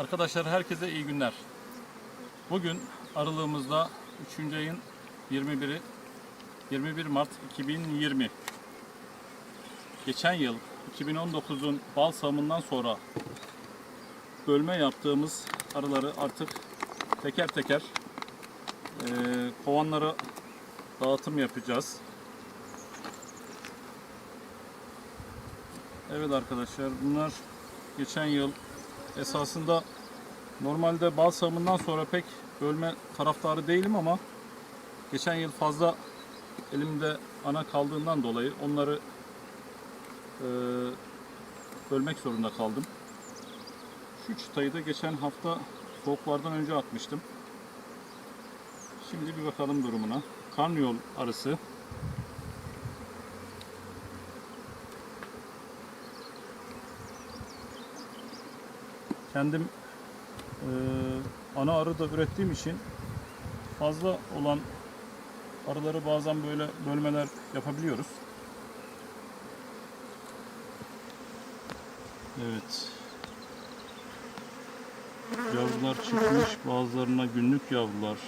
Arkadaşlar herkese iyi günler. Bugün aralığımızda 3. ayın 21'i 21 Mart 2020. Geçen yıl 2019'un bal sağımından sonra bölme yaptığımız arıları artık teker teker eee kovanlara dağıtım yapacağız. Evet arkadaşlar bunlar geçen yıl esasında normalde bal sağımından sonra pek bölme taraftarı değilim ama geçen yıl fazla elimde ana kaldığından dolayı onları e, bölmek zorunda kaldım. Şu çıtayı da geçen hafta soğuklardan önce atmıştım. Şimdi bir bakalım durumuna. Karnıyol arısı kendim e, ana arı da ürettiğim için fazla olan arıları bazen böyle bölmeler yapabiliyoruz. Evet. Yavrular çıkmış. Bazılarına günlük yavrular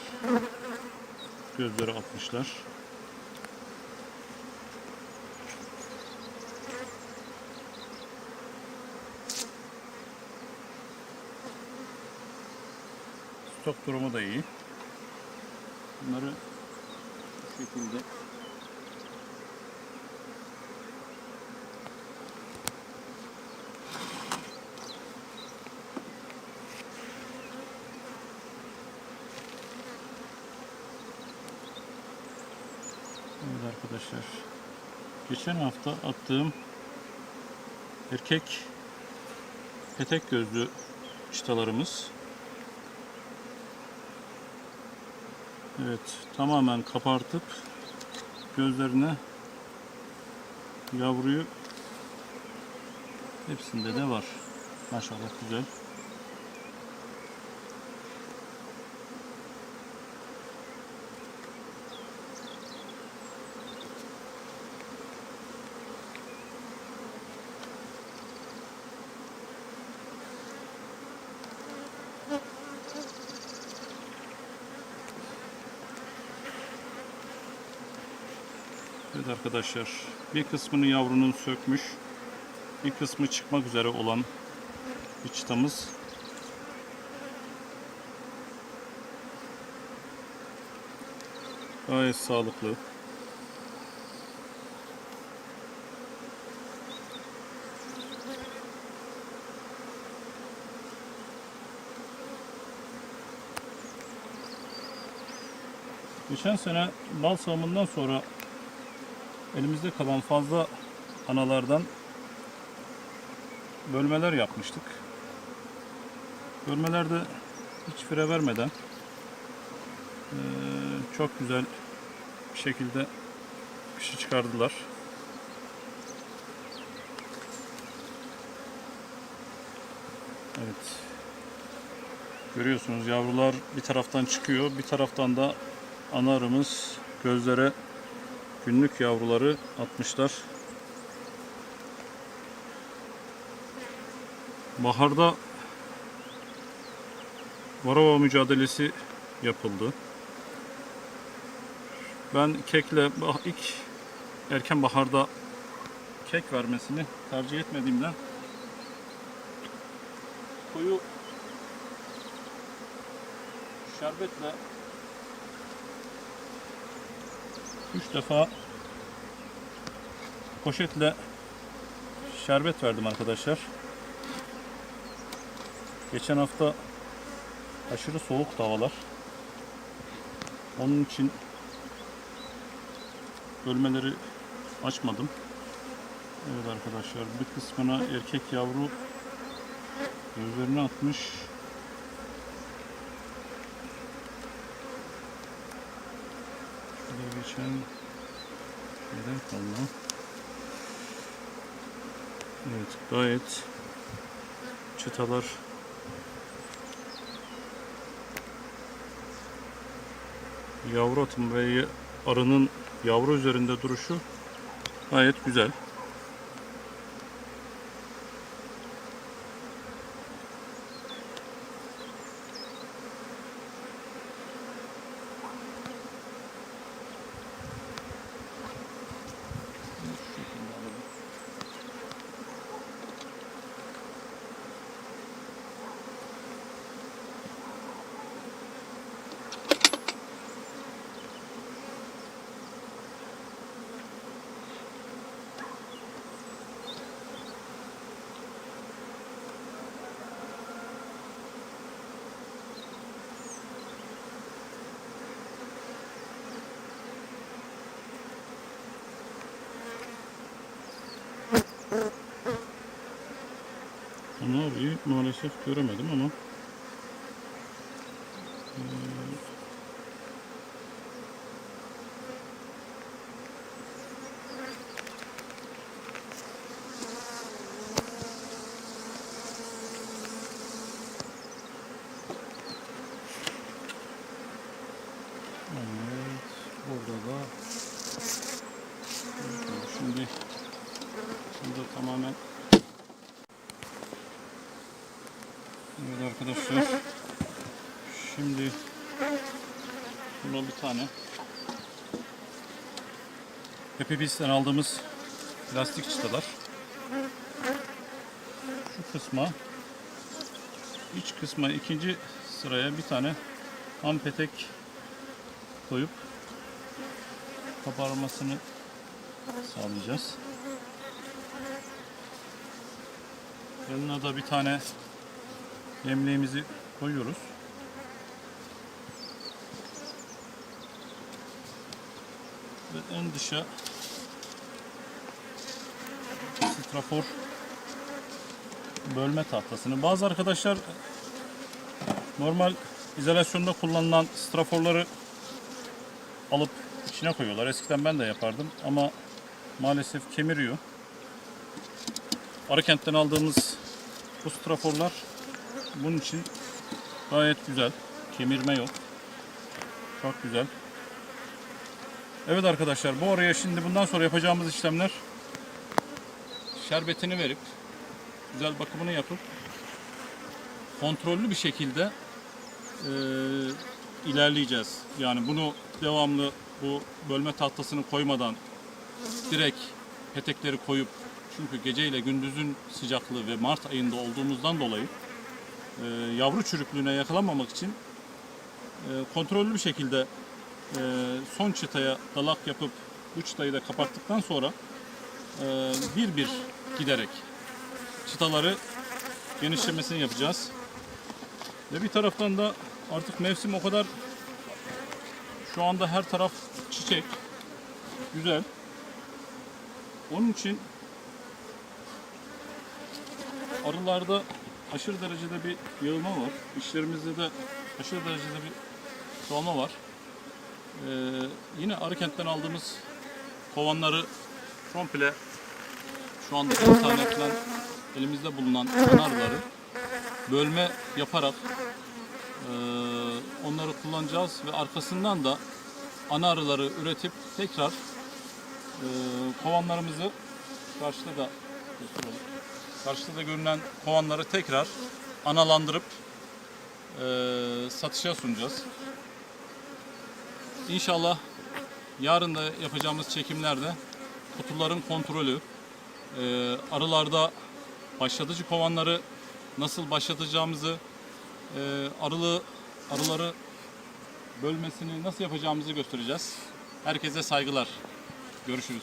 gözleri atmışlar. Stok durumu da iyi. Bunları bu şekilde Evet arkadaşlar. Geçen hafta attığım erkek petek gözlü çıtalarımız Evet, tamamen kapartıp gözlerine yavruyu hepsinde de var. Maşallah güzel. Evet arkadaşlar, bir kısmını yavrunun sökmüş, bir kısmı çıkmak üzere olan bir çıtamız. Gayet sağlıklı. Geçen sene bal sağımından sonra elimizde kalan fazla analardan bölmeler yapmıştık. Bölmelerde hiç fire vermeden eee, çok güzel bir şekilde kışı çıkardılar. Evet. Görüyorsunuz yavrular bir taraftan çıkıyor, bir taraftan da ana arımız gözlere günlük yavruları atmışlar. Baharda Varava mücadelesi yapıldı. Ben kekle ilk erken baharda kek vermesini tercih etmediğimden koyu şerbetle üç defa poşetle şerbet verdim arkadaşlar. Geçen hafta aşırı soğuk havalar. Onun için bölmeleri açmadım. Evet arkadaşlar bir kısmına erkek yavru gözlerini atmış. Şurada geçen şeyler kaldı. Evet gayet çıtalar yavru atım ve arının yavru üzerinde duruşu gayet güzel. Ama abiyi maalesef göremedim ama şimdi buna bir tane Happy Beas'ten aldığımız plastik çıtalar şu kısma iç kısma ikinci sıraya bir tane ham petek koyup kabarmasını sağlayacağız. Yanına da bir tane yemleğimizi koyuyoruz. Ve en dışa strafor bölme tahtasını. Bazı arkadaşlar normal izolasyonda kullanılan straforları alıp içine koyuyorlar. Eskiden ben de yapardım ama maalesef kemiriyor. Arıkent'ten aldığımız bu straforlar bunun için gayet güzel. Kemirme yok. Çok güzel. Evet arkadaşlar bu araya şimdi bundan sonra yapacağımız işlemler şerbetini verip güzel bakımını yapıp kontrollü bir şekilde eee, ilerleyeceğiz. Yani bunu devamlı bu bölme tahtasını koymadan direkt petekleri koyup çünkü gece ile gündüzün sıcaklığı ve Mart ayında olduğumuzdan dolayı eee, yavru çürüklüğüne yakalanmamak için eee, kontrollü bir şekilde eee, son çıtaya dalak yapıp bu çıtayı da kapattıktan sonra eee, bir bir giderek çıtaları genişlemesini yapacağız. Ve bir taraftan da artık mevsim o kadar şu anda her taraf çiçek. Güzel. Onun için arılarda aşırı derecede bir yığılma var. İşlerimizde de aşırı derecede bir çoğalma var. Ee, yine Arıkent'ten aldığımız kovanları komple şu anda tane falan elimizde bulunan ana arıları bölme yaparak ee, onları kullanacağız ve arkasından da ana arıları üretip tekrar ee, kovanlarımızı karşıda da. Karşıda da görünen kovanları tekrar analandırıp ee, satışa sunacağız. İnşallah yarın da yapacağımız çekimlerde kutuların kontrolü, ee, arılarda başlatıcı kovanları nasıl başlatacağımızı, e, arılı arıları bölmesini nasıl yapacağımızı göstereceğiz. Herkese saygılar. Görüşürüz.